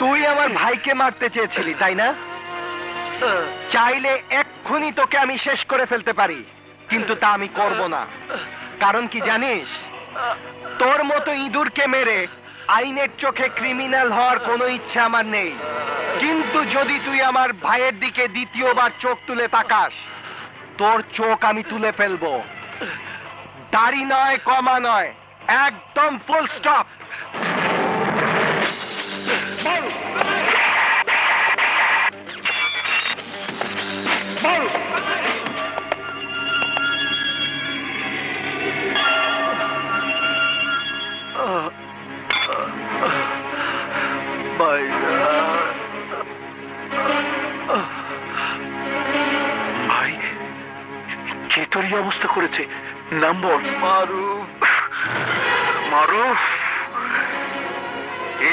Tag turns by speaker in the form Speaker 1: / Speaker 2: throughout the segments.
Speaker 1: তুই আমার ভাইকে মারতে চেয়েছিলি, তাই না? চাইলে এক্ষুনি তোকে আমি শেষ করে ফেলতে পারি, কিন্তু তা আমি করব না। কারণ কি জানিস, তোর মতো ইঁদুরকে মেরে আইনের চোখে ক্রিমিনাল হওয়ার কোনো ইচ্ছা আমার নেই। কিন্তু যদি তুই আমার ভাইয়ের দিকে দ্বিতীয়বার চোখ তুলে তাকাস, তোর চোখ আমি তুলে ফেলব। দাড়ি নয়, কমা নয়, একদম ফুল স্টপ
Speaker 2: তোর অবস্থা করেছে নাম্বার মারুফ মারুফ।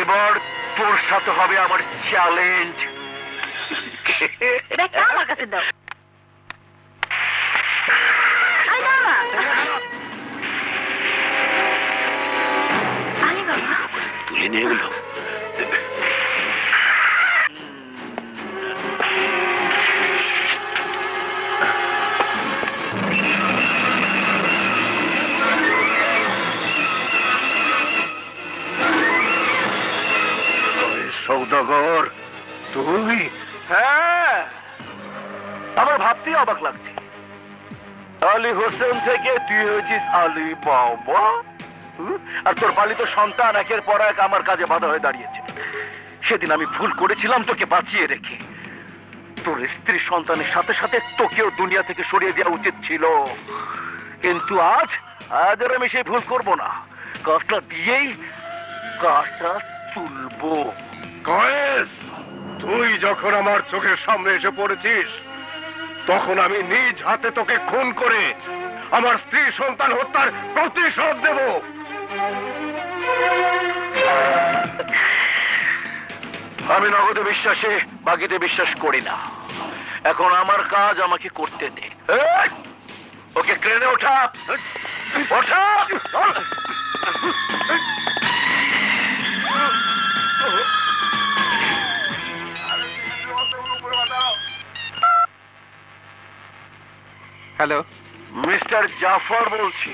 Speaker 2: এবার তোর সাথে হবে আমার চ্যালেঞ্জ
Speaker 3: দেখ আমার কাছে দাও
Speaker 2: অবাক লাগছে। আলী হোসেন থেকে তুই হয়েছিস আলী বাবা আর তোর পালিত সন্তান একের পর এক আমার কাজে বাধা হয়ে দাঁড়িয়েছে। সেদিন আমি ভুল করেছিলাম তোকে বাঁচিয়ে রেখে। তোর স্ত্রী সন্তানের সাথে সাথে তোকেও দুনিয়া থেকে সরিয়ে দেওয়া উচিত ছিল। কিন্তু আজ আজ আমি সেই ভুল করব না। কাজটা দিয়েই কাজটা তুলবো।
Speaker 4: তুই যখন আমার চোখের সামনে এসে পড়েছিস তখন আমি নিজ হাতে তোকে খুন করে আমার স্ত্রী সন্তান হত্যার প্রতিশোধ দেব।
Speaker 2: আমি নগদে বিশ্বাসে, বাকিতে বিশ্বাস করি না। এখন আমার কাজ আমাকে করতে দে! ওকে ক্রেনে ওঠা। ওঠা!
Speaker 1: হ্যালো।
Speaker 2: মিস্টার জাফর বলছি।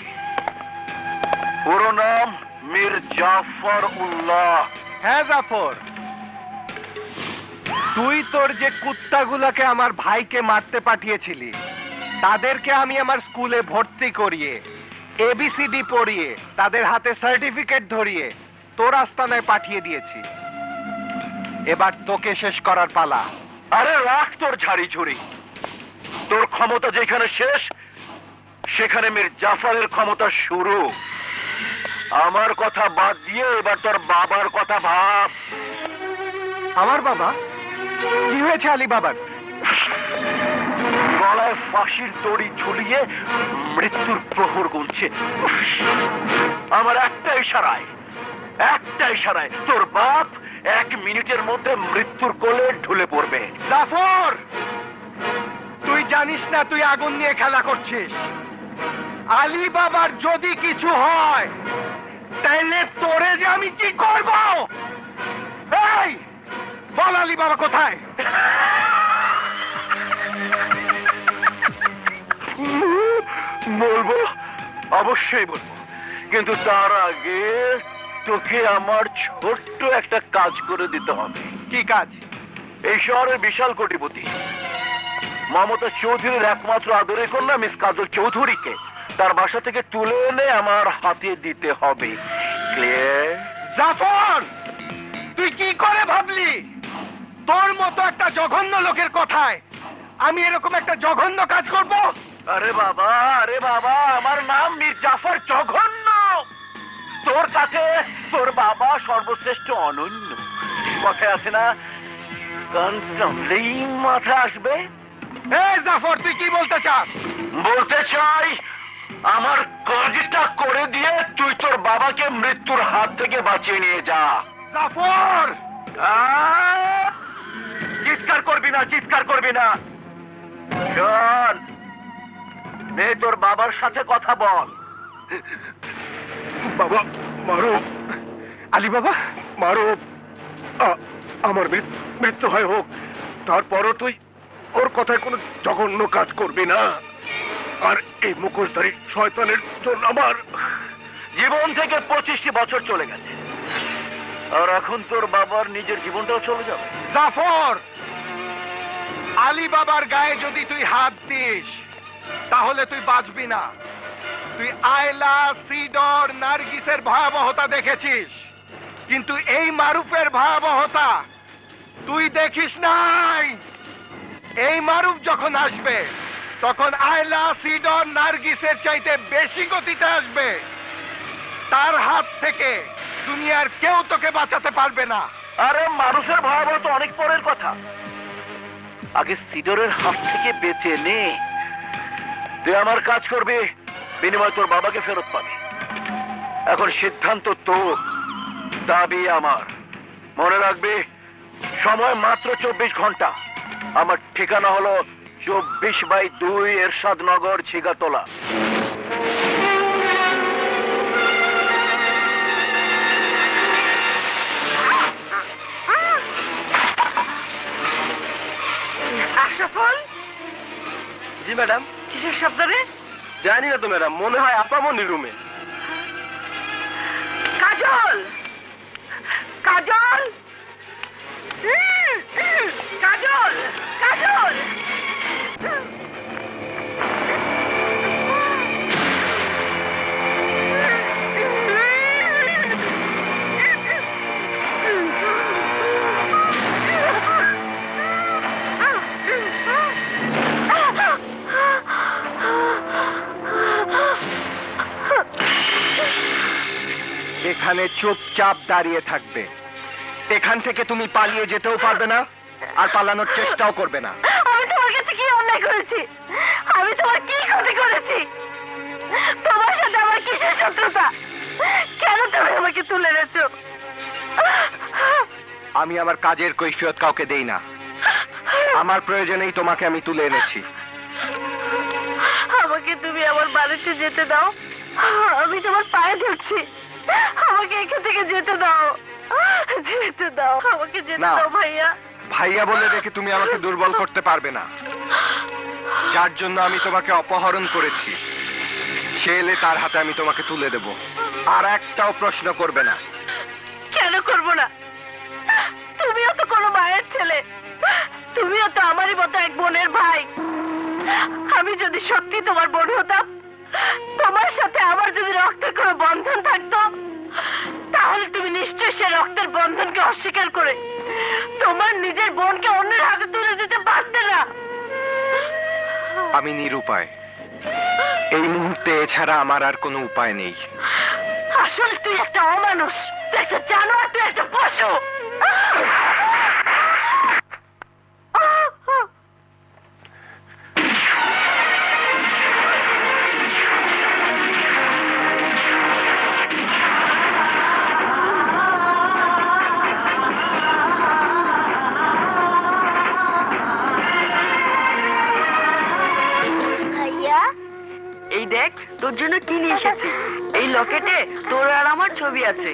Speaker 2: পুরো নাম মীর জাফর উল্লাহ।
Speaker 1: হ্যাঁ জাফর। তুই তোর যে কুত্তাগুলোকে আমার ভাইকে মারতে পাঠিয়েছিলি তাদেরকে আমি আমার স্কুলে ভর্তি করিয়ে এবিসিডি পড়িয়ে তাদের হাতে সার্টিফিকেট ধরিয়ে তোর আস্তানায় পাঠিয়ে দিয়েছি। এবার তোকে শেষ করার পালা।
Speaker 2: আরে রাখ তোর ঝাড়ি ঝুড়ি তোর ক্ষমতা যেখানে শেষ সেখানে মীর জাফরের ক্ষমতা শুরু। আমার কথা বাদ দিয়ে এবার তোর বাবার কথা ভাব।
Speaker 1: আমার বাবা? কি হয়েছে আলী বাবার
Speaker 2: গলায় ফাঁসির দড়ি ঝুলিয়ে মৃত্যুর প্রহর গুনছে। আমার একটা ইশারায় একটা ইশারায় তোর বাপ এক মিনিটের মধ্যে মৃত্যুর কোলে ঢুলে পড়বে।
Speaker 1: জাফর! জানিস না তুই আগুন নিয়ে খেলা করছিস? আলী বাবার যদি কিছু হয় তাইলে তোরে যে আমি কি করব? এই বল আলী বাবা কোথায়?
Speaker 2: বলব অবশ্যই বলব। কিন্তু তার আগে তোকে আমার ছোট্ট একটা কাজ করে দিতে হবে।
Speaker 1: কি কাজ?
Speaker 2: এই শহরের বিশাল কোটিপতি। মমতা চৌধুরীর একমাত্র আদরের কন্যা মিস কাজল চৌধুরীকে। তার বাসা থেকে তুলে এনে আমার হাতে দিতে হবে। ক্লিয়ার
Speaker 1: জাফর তুই কি করে ভাবলি? তোর মতো একটা জঘন্য লোকের কথায় আমি এরকম একটা জঘন্য কাজ করব?
Speaker 2: আরে বাবা আরে বাবা আমার নাম মির জাফর জঘন্য। তোর কাছে তোর বাবা সর্বশ্রেষ্ঠ অনন্য। কথায় আছে না কান টানলেই মাথা আসবে।
Speaker 1: এই জাফর তুই কি বলতে চাস?
Speaker 2: বলতে চাই আমার কাজটা করে দিয়ে তুই তোর বাবাকে মৃত্যুর হাত থেকে বাঁচিয়ে নিয়ে যা।
Speaker 1: জাফর!
Speaker 2: চিৎকার করবি না চিৎকার করবি না। শোন নে তোর বাবার সাথে কথা বল।
Speaker 4: বাবা মারুফ
Speaker 1: আলী বাবা?
Speaker 4: মারুফ আ- আমার মৃত্যু হয় হোক তারপরও তুই ওর কথায় কোনো জঘন্য কাজ করবি না। আর এই মুখোশধারী শয়তানের জন্য আমার
Speaker 2: জীবন থেকে পঁচিশটি বছর চলে গেছে। আর এখন তোর বাবার নিজের জীবনটাও চলে যাবে।
Speaker 1: জাফর! আলী বাবার গায়ে যদি তুই হাত দিস, তাহলে তুই বাঁচবি না। তুই আয়লা, সিডর, নার্গিসের ভয়াবহতা দেখেছিস। কিন্তু এই মারুফের ভয়াবহতা তুই দেখিস নাই। এই মারুফ যখন আসবে, তখন আয়লা সিডর নার্গিসের চাইতে বেশি গতিতে আসবে। তার হাত থেকে দুনিয়ার কেউ তোকে বাঁচাতে পারবে না।
Speaker 2: আরে মানুষের ভয়াবহ তো অনেক পরের কথা। আগে সিডরের হাত থেকে বেঁচে নে। তুই আমার কাজ করবি, বিনিময় তোর বাবাকে ফেরত পাবি। এখন সিদ্ধান্ত তোর, দাবি আমার। মনে রাখবি, সময় মাত্র চব্বিশ ঘণ্টা। আমার ঠিকানা হলো চব্বিশ বাই দুই এরশাদ নগর ছিগাতলা।
Speaker 3: আশরাফুল?
Speaker 1: জি ম্যাডাম।
Speaker 3: কিসের শব্দ রে
Speaker 1: জানি না তো ম্যাডাম। মনে হয় আপামনির রুমে।
Speaker 3: কাজল! কাজল! কাজল কাজল
Speaker 1: এখানে চুপচাপ দাঁড়িয়ে থাকবে। এখান থেকে তুমি পালিয়ে যেতেও পারবে না আর পালানোর চেষ্টাও করবে না।
Speaker 3: আমি তোমার কাছে কি অন্যায় করেছি? আমি তোমার কি ক্ষতি করেছি? তোমার সাথে আমার কিসের শত্রুতা? কেন তুমি আমাকে তুলে এনেছো?
Speaker 1: আমি আমার কাজের কৈফিয়ত কাউকে দেই না। আমার প্রয়োজনেই তোমাকে আমি তুলে এনেছি।
Speaker 3: আমাকে তুমি আমার বাড়িতে যেতে দাও। আমি তোমার পায়ে ধরছি। আমাকে এখান থেকে যেতে দাও। যেতে দাও আমাকে যেতে
Speaker 1: না।
Speaker 3: দাও ভাইয়া।
Speaker 1: ভাইয়া বলে দেখে তুমি আমাকে দুর্বল করতে পারবে না। যার জন্য আমি তোমাকে অপহরণ করেছি। সে এলে তার হাতে আমি তোমাকে তুলে দেব। আর একটাও প্রশ্ন করবে না।
Speaker 3: কেন করব না? তুমিও তো কোনো মায়ের ছেলে। তুমিও তো আমারই মতো এক বোনের ভাই। অস্বীকার করে। তোমার নিজের বোনকে অন্যের হাতে তুলে দিতে পারতে না।
Speaker 1: আমি নিরুপায়। এই মুহূর্তে এছাড়া আমার আর কোনো উপায় নেই।
Speaker 3: আসলে তুই একটা অমানুষ। তুই একটা জানোয়ার তুই একটা পশু। এই দেখ তোর জন্য কি নিয়ে এসেছি? এই লকেটে তোর আর আমার ছবি আছে।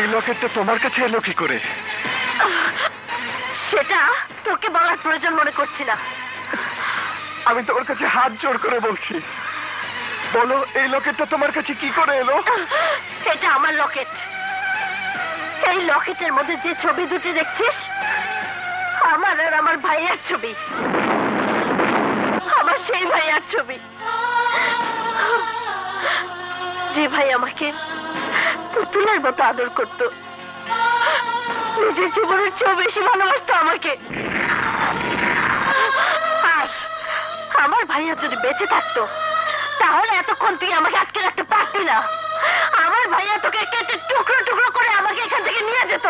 Speaker 1: এই লকেটটা তোমার কাছে এলো কি করে?
Speaker 3: সেটা তোকে বলার প্রয়োজন মনে করছি না।
Speaker 1: আমি তোমার কাছে হাত জোর করে বলছি। বলো, এই লকেটটা তোমার কাছে কি করে এলো?
Speaker 3: এটা আমার লকেট। এই লকেটের মধ্যে যে ছবি দুটি দেখছিস, আমার আর আমার ভাইয়ের ছবি। আমার সেই ভাইয়ার ছবি। যে ভাই আমাকে পুতুলের মতো আদর করত। নিজের জীবনের চেয়েও বেশি ভালোবাসতো আমাকে। আমার ভাইয়া যদি বেঁচে থাকতো তাহলে এতক্ষণ তুই আমাকে আটকে রাখতে পারতি না। আমার ভাইয়া তোকে কেটে টুকরো টুকরো করে আমাকে এখান থেকে নিয়ে যেত।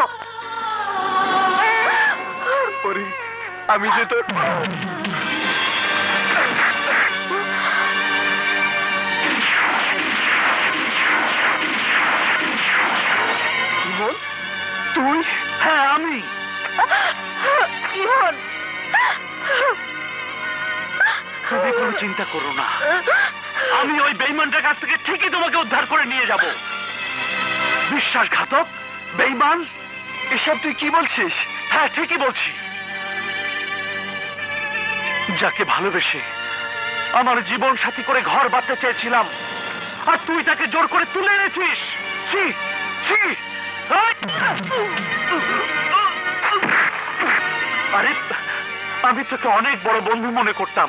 Speaker 1: আমি যে তুই?
Speaker 2: হ্যাঁ আমি।
Speaker 3: কোনো
Speaker 5: চিন্তা করো না। আমি ওই বেইমানটার কাছ থেকে ঠিকই তোমাকে উদ্ধার করে নিয়ে যাব। বিশ্বাসঘাতক, বেইমান,
Speaker 1: এসব তুই কি বলছিস?
Speaker 5: হ্যাঁ ঠিকই বলছি। যাকে ভালোবেসে আমার জীবন সাথী করে ঘর বাঁধতে চেয়েছিলাম, আর তুই তাকে জোর করে তুলে এনেছিস। ছি আরে, আমি তোকে অনেক বড় বন্ধু মনে করতাম,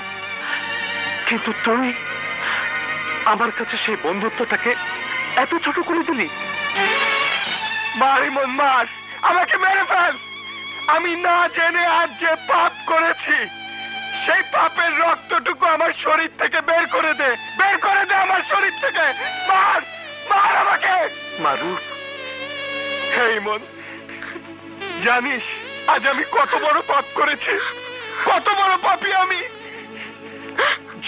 Speaker 5: কিন্তু তুই আমার কাছে সেই বন্ধুত্বটাকে এত ছোট করে দিলি?
Speaker 1: মার আমাকে মেরে ফেল। আমি না জেনে আজ যে পাপ করেছি সেই পাপের রক্তটুকু আমার শরীর থেকে বের করে দে বের করে দে আমার শরীর থেকে। মার মার আমাকে।
Speaker 5: মারু
Speaker 1: হেই মন জানিস আজ আমি কত বড় পাপ করেছি কত বড় পাপী আমি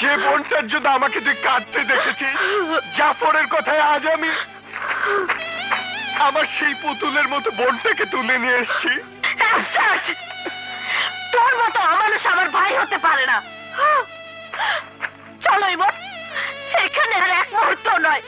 Speaker 1: যে বোনটার জন্য আমাকে তুই কাঁদতে দেখেছিস, জাফরের কথায় আজ আমি আমার সেই পুতুলের মতো বোনটাকে তুলে নিয়ে এসছি।
Speaker 3: তোর মতো আমানুষ আমার ভাই হতে পারে না। চলো এবার, এখানে আর এক মুহূর্ত নয়।